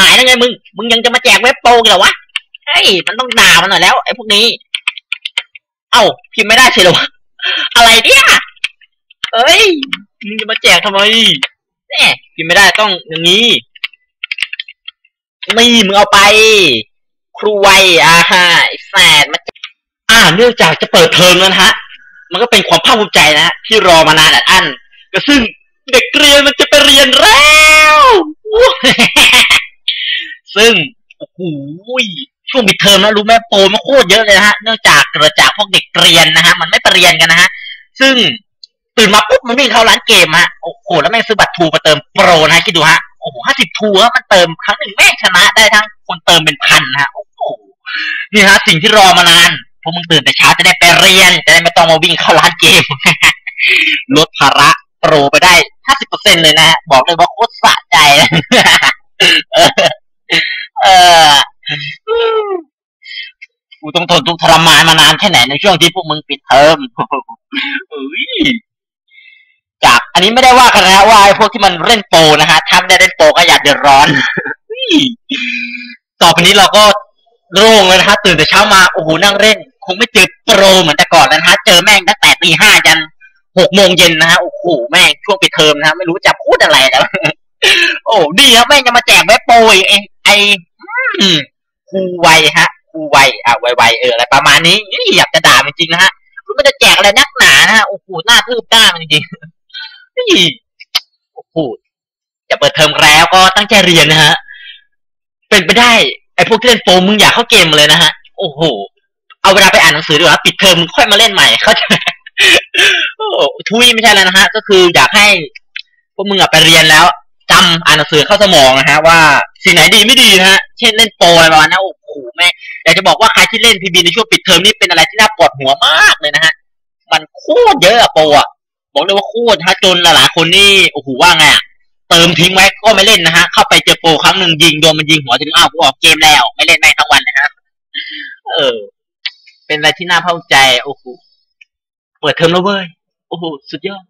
หายแล้วไงมึง มึงยังจะมาแจกเว็บโปรเหรอวะ เฮ้ย มันต้องด่ามันหน่อยแล้วไอ้พวกนี้ เอ้าพิมพ์ไม่ได้ใช่หรอวะ อะไรเนี่ยเอ้ย มึงจะมาแจกทำไมเนี่ยพิมพ์ไม่ได้ต้องอย่างนี้นี่มึงเอาไป ครูไวอ่าฮะไอ้แฟนมาอ่า เนื่องจากจะเปิดเทอมแล้วฮะ มันก็เป็นความภาคภูมิใจนะฮะที่รอมานานอัดอั้นก็ซึ่งเด็กเรียนมันจะไปเรียนแล้ว ซึ่งโอ้โหช่วงปิดเทอมนะรู้ไหมโปรมันโคตรเยอะเลยนะฮะเนื่องจากเกิดจากพวกเด็กเรียนนะฮะมันไม่ไปเรียนกันนะฮะซึ่งตื่นมาปุ๊บมันวิ่งเข้าร้านเกมฮะโอ้โหแล้วแม่งซื้อบัตรทูมาเติมโปรนะคิดดูฮะโอ้โหห้าสิบทูฮะมันเติมครั้งหนึ่งแม่งชนะได้ทั้งคนเติมเป็นพันนะฮะโอ้โหนี่ฮะ สิ่งที่รอมานานพวกมึงตื่นแต่เช้าจะได้ไปเรียน จะได้ไม่ต้องมาวิ่งเข้าร้านเกม ลดภาระโปรไปได้ห้าสิบเปอร์เซ็นเลยนะฮะบอกเลยว่าโคตรสะใจนะ เออเออกู ต้องทนทุกทรมานมานานแค่ไหนในช่วงที่พวกมึงปิดเทอมเอ้ยจากอันนี้ไม่ได้ว่ากันนะว่าไอ้พวกที่มันเล่นโปนะฮะถ้าไม่ได้เล่นโปก็อย่าเดือดร้อนต่อไปนี้เราก็โล่งเลยนะฮะตื่นแต่เช้ามาโอ้โหนั่งเล่น คงไม่เจอโปรเหมือนแต่ก่อนแล้วนะฮะเจอแม่งตั้งแต่ตีห้ายันหกโมงเย็นนะฮะโอ้โหแม่งช่วงปิดเทอมนะฮะไม่รู้จะพูดอะไรแล้วโอ้ดีครับแม่งจะมาแจกเว็บโปรไอ้ไอ้ครูไวฮะ ครูไวอะไวไวเอออะไรประมาณนี้นี่อยากจะด่ามันจริงนะฮะมันจะแจกอะไรนักหนานะฮะโอ้โหหน้าทืบหน้ามันจริงๆนี่โอ้โหจะเปิดเทอมแล้วก็ตั้งใจเรียนนะฮะเป็นไปได้ไอ้พวกที่เล่นโปรมึงอยากเข้าเกมเลยนะฮะโอ้โหเอาเวลาไปอ่านหนังสือดีกว่าปิดเทอมมึงค่อยมาเล่นใหม่เข้าใจโอ้โหทุยไม่ใช่แล้วนะฮะ ก็คืออยากให้พวกมึงอะไปเรียนแล้วจำอ่านหนังสือเข้าสมองนะฮะ ว่าสิ่งไหนดีไม่ดีนะฮะ เช่นเล่นโปรอะไรประมาณนั้นโอ้ โหแม่งอยากจะบอกว่าใครที่เล่นพีบีในช่วงปิดเทอมนี่เป็นอะไรที่น่าปวดหัวมากเลยนะฮะ มันโคตรเยอะอะโปรอะบอกเลยว่าโคตรฮะจนหลายๆคนนี่โอ้โหว่าไงอะเติมทิ้งไว้ก็ไม่เล่นนะฮะ เข้าไปเจอโปรครั้งหนึ่งยิงโดนมันยิงหัวถึงอ้าวกูออกเกมแล้ว ไม่เล่นแม่งทั้งวันนะฮะเออ เป็นอะไรที่น่าเพ้าใจโอ้โหเปิดเทอมแล้วเว้ยโอ้โหสุดยอด